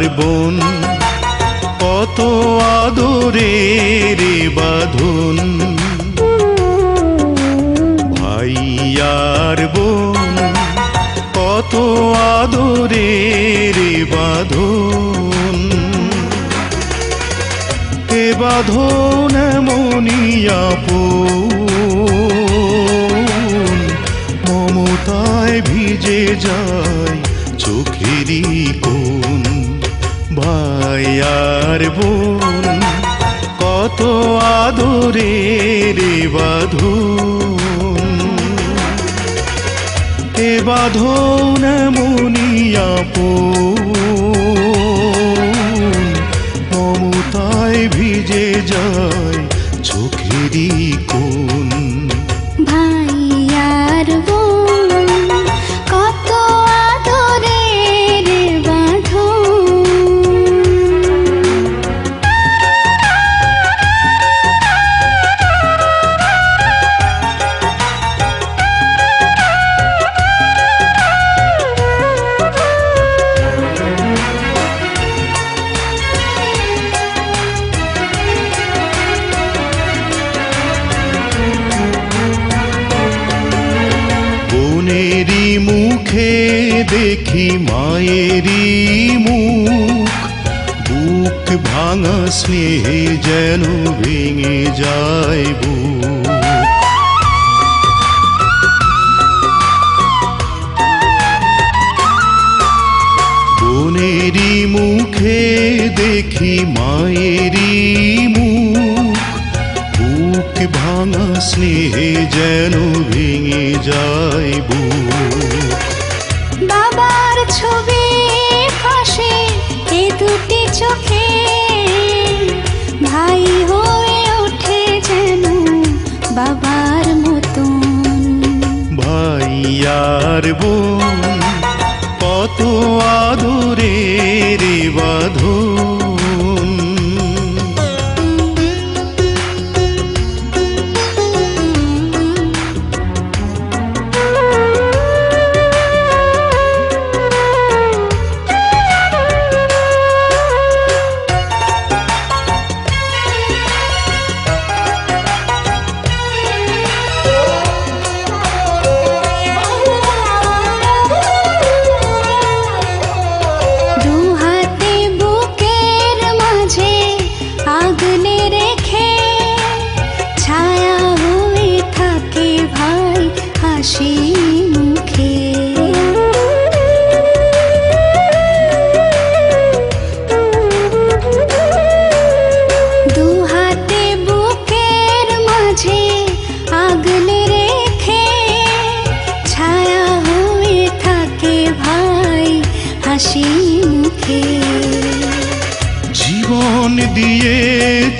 বোন, কত আদরে রে বাঁধন। ভাইয়ার বোন, কত আদরের বাঁধন। এ বাঁধন মনিয়াপন মমতায় ভিজে যায়। ভাইয়ার বোন কত আদরে রে বাধু এ বাঁধন মনিয়াপন মমতায় ভিজে যায় চোখেরই কোন বোনেরই মুখে দেখি মায়েরই মুখ। বুক ভাঙা স্নেহে যেন ভেঙে যায় বুক। মুখে দেখি মায়েরই মুখ ভাঙা স্নেহে যেন ভেঙে যায় বুক। বাবার ছবি পাশে এ দুটি চোখে। ভাই হয়ে ওঠে যেন বাবার মতন। ভাইয়ার বোন কত আদরের বাঁধন। হাসি মুখে। দু হাতে বুকের মাঝে আগলে রেখে ছায়া হয়ে থাকে ভাই হাসি মুখে। জীবন দিয়ে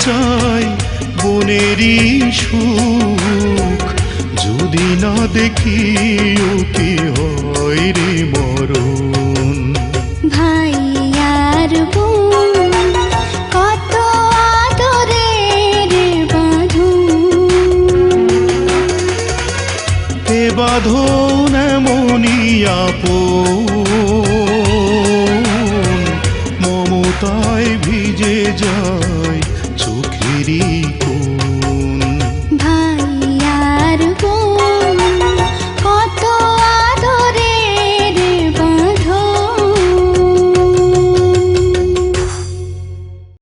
চাই বোনেরই সুখ না দেখি ওকে হয় রে বোন কত বাঁধন। এ বাঁধন মনিয়াপন মমতায় ভিজে যায় চোখেরই